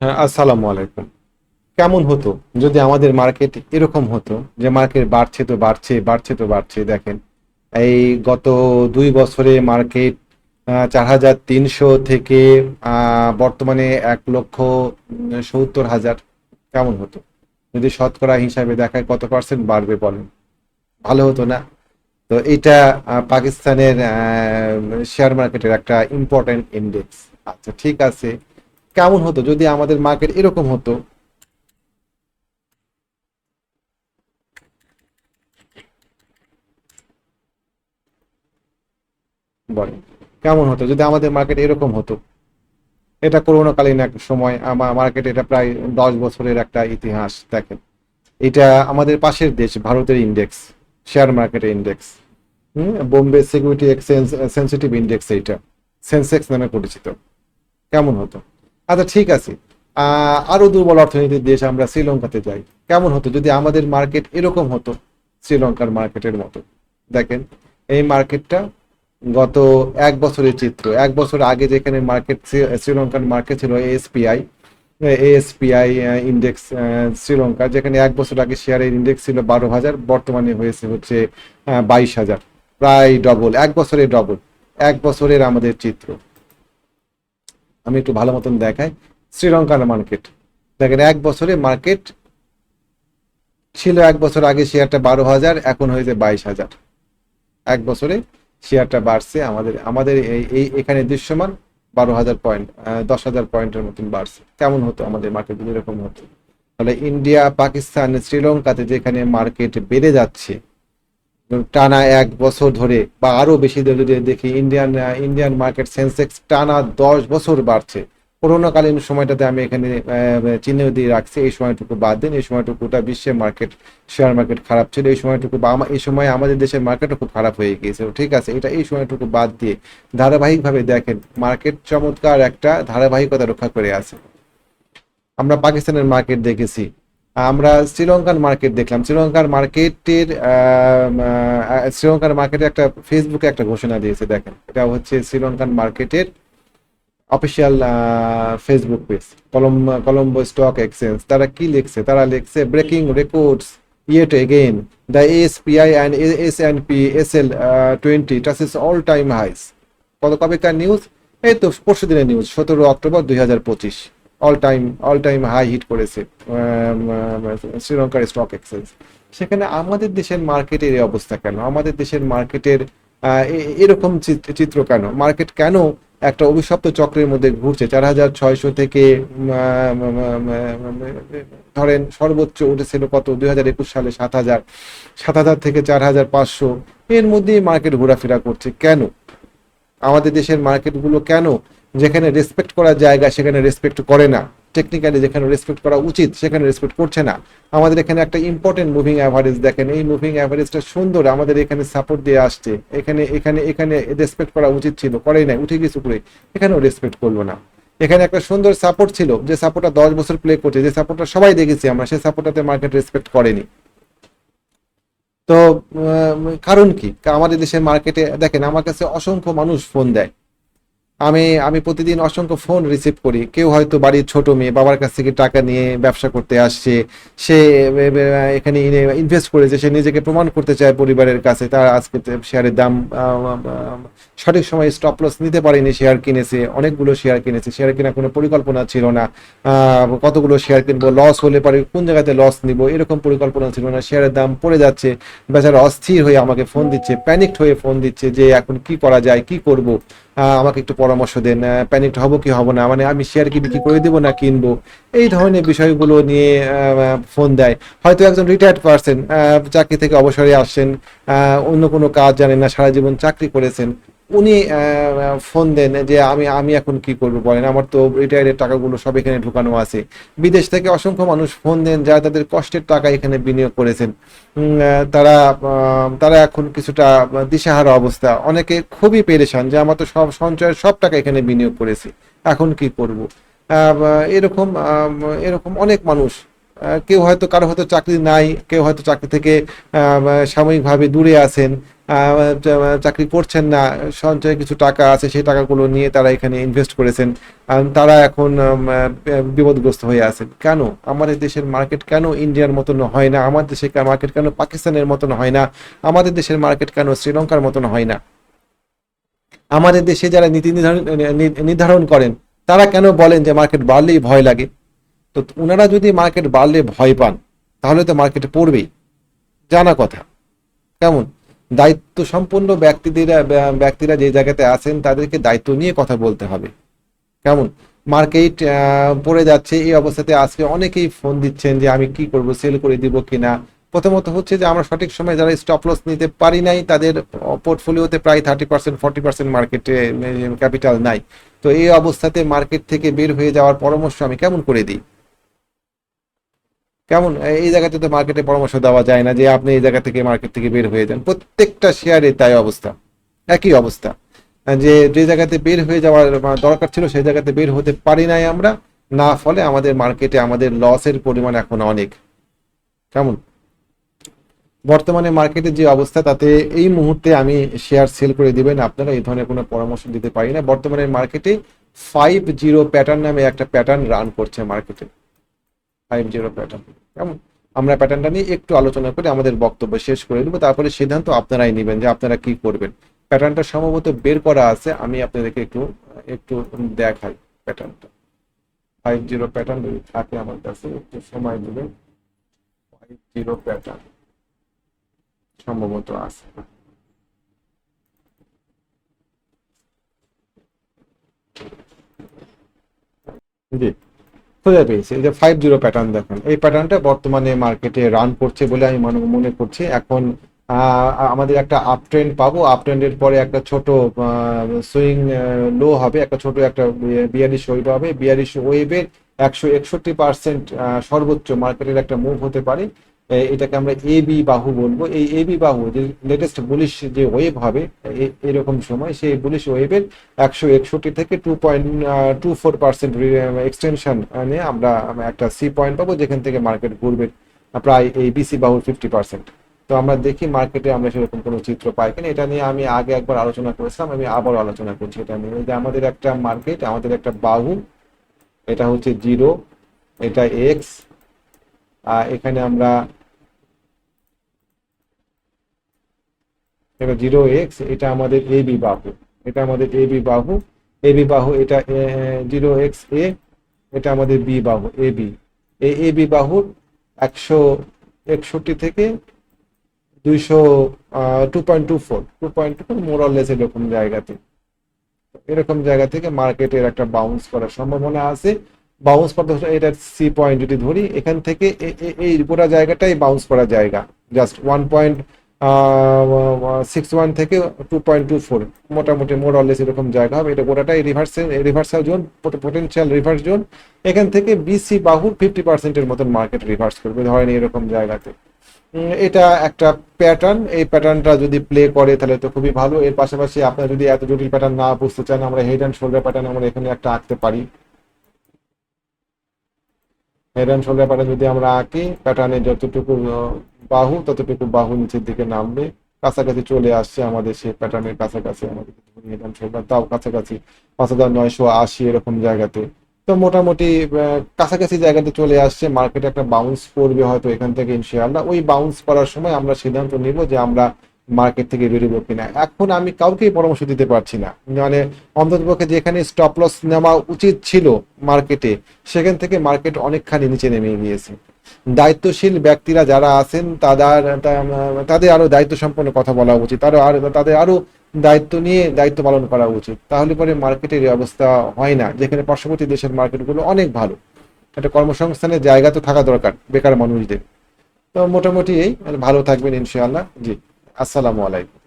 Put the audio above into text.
হ্যাঁ আসসালামু আলাইকুম। কেমন হতো যদি আমাদের মার্কেট এরকম হতো যে মার্কেট বাড়ছে তো বাড়ছে বাড়ছে তো বাড়ছে, দেখেন। এই গত দুই বছরে মার্কেট চার হাজার তিনশো থেকে বর্তমানে এক লক্ষ সত্তর হাজার। কেমন হতো? যদি শতকরা হিসাবে দেখায় কত পার্সেন্ট বাড়বে বলেন? ভালো হতো না? তো এটা পাকিস্তানের শেয়ার মার্কেটের একটা ইম্পর্টেন্ট ইন্ডেক্স আচ্ছা ঠিক আছে। কেমন হতো যদি আমাদের মার্কেট এরকম হতো? বলেন, কেমন হতো যদি আমাদের মার্কেট এরকম হতো? এটা করোনাকালীন এক সময় আমার মার্কেট এটা প্রায় দশ বছরের একটা ইতিহাস, দেখেন। এটা আমাদের পাশের দেশ, ভারতের ইন্ডেক্স শেয়ার মার্কেটের index Bombay security exchange sensitive index এইটা সেন্সেক্স নামে পরিচিত। কেমন হতো? আচ্ছা ঠিক আছে। আহ, আরও দুর্বল অর্থনীতির দেশ আমরা শ্রীলঙ্কাতে যাই। কেমন হতো? যদি আমাদের মার্কেট এরকম হতো শ্রীলঙ্কার মার্কেটের মতো। দেখেন এই মার্কেটটা গত এক বছরের চিত্র। এক বছর আগে যেখানে মার্কেট শ্রীলঙ্কার মার্কেট ছিল এএসপিআই এএসপিআই ইন্ডেক্স শ্রীলঙ্কা। যেখানে এক বছর আগে শেয়ারের ইন্ডেক্স ছিল বারো হাজার বর্তমানে হয়েছে হচ্ছে বাইশ হাজার। প্রায় ডবল এক বছরে ডবল এক বছরের আমাদের চিত্র। আমি একটু ভালো মতন দেখাই। শ্রীলঙ্কার মার্কেট দেখেন, এক বছরে মার্কেট ছিল এক বছর আগে শেয়ারটা বারো হাজার, এখন হয়েছে বাইশ হাজার। এক বছরে শেয়ারটা বাড়ছে, আমাদের আমাদের এই এখানে দৃশ্যমান বারো হাজার পয়েন্ট দশ হাজার পয়েন্টের মতন বাড়ছে। কেমন হতো আমাদের মার্কেট যদি এরকম হতো? তাহলে ইন্ডিয়া পাকিস্তান শ্রীলঙ্কাতে যেখানে মার্কেট বেড়ে যাচ্ছে টানা এক বছর ধরে বা আরও বেশি ধরে দেখি ইন্ডিয়ান ইন্ডিয়ান মার্কেট সেন্সেক্স টানা দশ বছর বাড়ছে। করোনাকালীন সময়টাতে আমি এখানে চিহ্ন দিয়ে রাখছি, এই সময়টুকু বাদ দিন, এই সময়টুকুটা বিশ্বের মার্কেট শেয়ার মার্কেট খারাপ ছিল, এই সময়টুকু বা এই সময় আমাদের দেশের মার্কেটও খুব খারাপ হয়ে গিয়েছে ঠিক আছে, এটা এই সময়টুকু বাদ দিয়ে ধারাবাহিকভাবে দেখেন মার্কেট চমৎকার একটা ধারাবাহিকতা রক্ষা করে আছে। আমরা পাকিস্তানের মার্কেট দেখেছি। আমরা শ্রীলঙ্কার মার্কেট দেখলাম। শ্রীলঙ্কার মার্কেটের শ্রীলঙ্কার মার্কেটে একটা ফেসবুকে একটা ঘোষণা দিয়েছে দেখেন। এটা হচ্ছে শ্রীলঙ্কান মার্কেটের অফিসিয়াল ফেসবুক পেজ কলম কলম্বো স্টক এক্সচেঞ্জ তারা কি লিখছে? তারা লিখছে breaking records yet again the ASPI and S&P SL uh, 20 touches all time highs. কত কবেকার নিউজ এই তো পরশু দিনের নিউজ সতেরো অক্টোবর দুই হাজার পঁচিশ। All time all time high hit করেছে শ্রীলঙ্কার স্টক এক্সচেঞ্জ সেখানে আমাদের দেশের মার্কেটের এই অবস্থা কেন? আমাদের দেশের মার্কেটের এরকম চিত্র- কেন? মার্কেট কেন একটা অভিশপ্ত চক্রের মধ্যে ঘুরছে? চার হাজার ছয়শো থেকে ধরেন সর্বোচ্চ উঠেছিল কত? দুই হাজার একুশ সালে সাত হাজার সাত হাজার থেকে চার হাজার পাঁচশো। এর মধ্যেই মার্কেট ঘোরাফেরা করছে। কেন? আমাদের দেশের মার্কেটগুলো কেন যেখানে রেসপেক্ট করার জায়গা সেখানে রেসপেক্ট করে না। টেকনিক্যালি যেখানে রেসপেক্ট করা উচিত, সেখানে রেসপেক্ট করছে না। আমাদের এখানে একটা ইম্পর্টেন্ট মুভিং অ্যাভারেজ দেখেন। এই মুভিং অ্যাভারেজটা সুন্দর, আমাদের এখানে সাপোর্ট দিয়ে আসছে। এখানে এখানে এখানে রেসপেক্ট করা উচিত ছিল, করেই নাই, উঠে গেছে উপরে। এখানেও রেসপেক্ট করল না। এখানে একটা সুন্দর সাপোর্ট ছিল, যে সাপোর্টটা দশ বছর প্লে করছে, যে সাপোর্টটা সবাই দেখেছি আমরা সেই সাপোর্টটাতে মার্কেট রেসপেক্ট করেনি। তো কারণ কি? আমাদের দেশের মার্কেটে দেখেন, আমার কাছে অসংখ্য মানুষ ফোন দেয়। আমি আমি প্রতিদিন অসংখ্য ফোন রিসিভ করি। কেউ হয়তো বাড়ির ছোট মেয়ে, বাবার কাছ থেকে টাকা নিয়ে ব্যবসা করতে আসছে, সে এখানে ইনভেস্ট করেছে, সে নিজেকে প্রমাণ করতে চায় পরিবারের কাছে, তার আজকে শেয়ারের দাম সঠিক সময় স্টপ লস নিতে পারেনি শেয়ার কিনেছে, অনেকগুলো শেয়ার কিনেছে শেয়ার কেনার কোনো পরিকল্পনা ছিল না কতগুলো শেয়ার কিনবো লস হলে পরে, কোন জায়গাতে লস নিব, এরকম পরিকল্পনা ছিল না শেয়ারের দাম পড়ে যাচ্ছে, বেচারা অস্থির হয়ে আমাকে ফোন দিচ্ছে প্যানিকড হয়ে ফোন দিচ্ছে যে এখন কি করা যায়, কি করব? আমাকে একটু পরামর্শ দেন প্যানিক হব কি হব না? মানে আমি শেয়ার কি বিক্রি করে দেবো না কিনবো? এই ধরনের বিষয়গুলো নিয়ে ফোন দেয়। হয়তো একজন রিটায়ার্ড পার্সন চাকরি থেকে অবসরে আসছেন অন্য কোনো কাজ জানেন না, সারা জীবন চাকরি করেছেন। উনি ফোন দেন যে আমি আমি এখন কি করব বলেন? আমার তো রিটায়ারের টাকাগুলো সব এখানে ঢুকানো আছে। বিদেশ থেকে অসংখ্য মানুষ ফোন দেন যারা তাদের কষ্টের টাকা এখানে বিনিয়োগ করেছেন। তারা তারা এখন কিছুটা দিশাহারা অবস্থা। অনেকে খুবই পেরেশান যে আমার তো সব সঞ্চয়ের সব টাকা এখানে বিনিয়োগ করেছি। এখন কি করব? এরকম এরকম অনেক মানুষ কেউ হয়তো কারও হয়তো চাকরি নাই, কেউ হয়তো চাকরি থেকে সাময়িকভাবে দূরে আছেন। চাকরি করছেন না, সঞ্চয়ে কিছু টাকা আছে, সেই টাকাগুলো নিয়ে তারা এখানে ইনভেস্ট করেছেন। তারা এখন বিপদগ্রস্ত হয়ে আছেন। কেন? আমাদের দেশের মার্কেট কেন ইন্ডিয়ার মতন হয় না? আমাদের দেশের মার্কেট কেন পাকিস্তানের মতন হয় না? আমাদের দেশের মার্কেট কেন শ্রীলঙ্কার মতন হয় না? আমাদের দেশে যারা নীতি নির্ধারণ নির্ধারণ করেন, তারা কেন বলেন যে মার্কেট বাড়লেই ভয় লাগে? তো ওনারা যদি মার্কেট বাড়লে ভয় পান, তাহলে তো মার্কেটে পড়বেই। জানা কথা। কেমন? দায়িত্ব সম্পন্ন ব্যক্তিরা ব্যক্তিরা যে জায়গাতে আছেন তাদেরকে দায়িত্ব নিয়ে কথা বলতে হবে। কেমন? মার্কেট পড়ে যাচ্ছে, এই অবস্থাতে আজকে অনেকেই ফোন দিচ্ছেন যে আমি কি করব, সেল করে দিব কিনা। প্রথমত হচ্ছে যে আমরা সঠিক সময় যারা স্টপ লস নিতে পারি নাই, তাদের পোর্টফোলিওতে প্রায় থার্টি পার্সেন্ট ফর্টি পার্সেন্ট মার্কেটে ক্যাপিটাল নাই। তো এই অবস্থাতে মার্কেট থেকে বের হয়ে যাওয়ার পরামর্শ আমি কেমন করে দিই? কেমন? এই জায়গাতে তো মার্কেটে পরামর্শ দেওয়া যায় না যে আপনি এই জায়গা থেকে মার্কেট থেকে বের হয়ে যান। প্রত্যেকটা শেয়ারে তাই অবস্থা। একই অবস্থা। যে যে জায়গাতে বের হয়ে যাওয়ার দরকার ছিল সেই জায়গাতে বের হতে পারি নাই আমরা। না, ফলে আমাদের মার্কেটে আমাদের লসের পরিমাণ এখন অনেক। কেমন? বর্তমানে মার্কেটের যে অবস্থা, তাতে এই মুহূর্তে আমি শেয়ার সেল করে দিবেন। আপনারা এই ধরনের কোনো পরামর্শ দিতে পারি না। বর্তমানে মার্কেটে ফাইভ জিরো প্যাটার্ন নামে একটা প্যাটার্ন রান করছে মার্কেটে ফাইভ জিরো প্যাটার্ন কেমন? আমরা প্যাটার্নটা নিয়ে একটু আলোচনা করে আমাদের বক্তব্য শেষ করে দেবো তারপরে সিদ্ধান্ত আপনারাই নেবেন যে আপনারা কি করবেন। প্যাটার্নটা সম্ভবত বের করা আছে, আমি আপনাদেরকে একটু একটু দেখাই প্যাটার্নটা ফাইভ জিরো প্যাটার্ন যদি থাকে আমার কাছে, একটু সময় দেবেন। ফাইভ জিরো প্যাটার্ন সম্ভবত আছে। জি। খুঁজে পেয়েছি। এই যে ফাইভ জিরো প্যাটার্ন দেখেন, এই প্যাটার্নটা বর্তমানে মার্কেটে রান করছে বলে আমি মনে মনে করছি। এখন আমাদের একটা আপ ট্রেন্ড পাবো। আপ ট্রেন্ডের পরে একটা ছোট সুইং লো হবে। একটা ছোট একটা বিয়ারিশ ওয়েভ হবে। বিয়ারিশ ওয়েভের একশো একষট্টি পার্সেন্ট সর্বোচ্চ মার্কেটের একটা মুভ হতে পারে। এটাকে আমরা এ বি বাহু বলব। এই এ বি বাহু যে লেটেস্ট বুলিশ যে ওয়েভ হবে এরকম সময় সেই বুলিশ ওয়েভের একশো একষট্টি থেকে two point two four percent extension নিয়ে আমরা একটা সি পয়েন্ট পাবো, যেখান থেকে মার্কেট ঘুরবে প্রায় এই বিসি বাহুর ফিফটি পার্সেন্ট তো আমরা দেখি মার্কেটে আমরা সেরকম কোনো চিত্র পাই কিনা। এটা নিয়ে আমি আগে একবার আলোচনা করেছিলাম, আমি আবার আলোচনা করছি এটা নিয়ে। যে আমাদের একটা মার্কেট আমাদের একটা বাহু, এটা হচ্ছে জিরো এটা এক্স এখানে আমরা এটা জিরো এক্স, এটা আমাদের এ বি বাহু। এটা আমাদের এ বি বাহু, এ বি বাহু, এটা জিরো এক্স, এ, এটা আমাদের বি বাহু, এ বি। এই এ বি বাহুর একশো একষট্টি থেকে দুইশো two point two four two point two four more or less এরকম জায়গাতে। এরকম জায়গা থেকে মার্কেটের একটা বাউন্স করার সম্ভাবনা আছে। বাউন্স হলে এটা সি পয়েন্ট যদি ধরি। এখান থেকে এই পুরো জায়গাটাই বাউন্স করার জায়গা। Just one point six one থেকে টু পয়েন্ট টু ফোর মোটামুটি মোর অললেস এরকম জায়গা হবে। এটা গোটাটাই reverse reversal zone potential reverse zone এখান থেকে বিসি বাহুর ফিফটি পার্সেন্টের মতন মার্কেট রিভার্স করবে। ধরেন এরকম জায়গাতে। এটা একটা প্যাটার্ন এই প্যাটার্নটা যদি প্লে করে, তাহলে তো খুবই ভালো। এর পাশাপাশি আপনারা যদি এত জটিল প্যাটার্ন না বুঝতে চান, আমরা হেড অ্যান্ড শোল্ডার প্যাটার্ন আমরা এখানে একটা আঁকতে পারি। হেড অ্যান্ড শোল্ডার প্যাটার্ন যদি আমরা আঁকি প্যাটার্নে যতটুকু বাহু, ততটুকু বাহু নিচের দিকে নামবে। কাছাকাছি চলে আসছে আমাদের সেই প্যাটার্নের কাছাকাছি আমাদের তাও কাছাকাছি পাঁচ হাজার নয়শো আশি এরকম জায়গাতে। তো মোটামুটি কাছাকাছি জায়গাতে চলে আসছে। মার্কেটে একটা বাউন্স করবে হয়তো এখান থেকে ইনশাআল্লাহ। ওই বাউন্স করার সময় আমরা সিদ্ধান্ত নিব যে আমরা মার্কেট থেকে বেরোবো কিনা। এখন আমি কাউকেই পরামর্শ দিতে পারছি না। মানে অন্ততপক্ষে যেখানে স্টপ লস নেওয়া উচিত ছিল মার্কেটে সেখান থেকে মার্কেট অনেকখানি নিচে নেমে গিয়েছে। দায়িত্বশীল ব্যক্তিরা যারা আছেন, তাদের তাদের আরও দায়িত্ব সম্পন্ন কথা বলা উচিত। তারও আর, তাদের আরও দায়িত্ব নিয়ে দায়িত্ব পালন করা উচিত। তাহলে পরে মার্কেটের অবস্থা হয় না। যেখানে পার্শ্ববর্তী দেশের মার্কেটগুলো অনেক ভালো। একটা কর্মসংস্থানের জায়গা তো থাকা দরকার বেকার মানুষদের। তো মোটামুটি এই, ভালো থাকবেন ইনশাআল্লাহ। জি, আসসালামু আলাইকুম।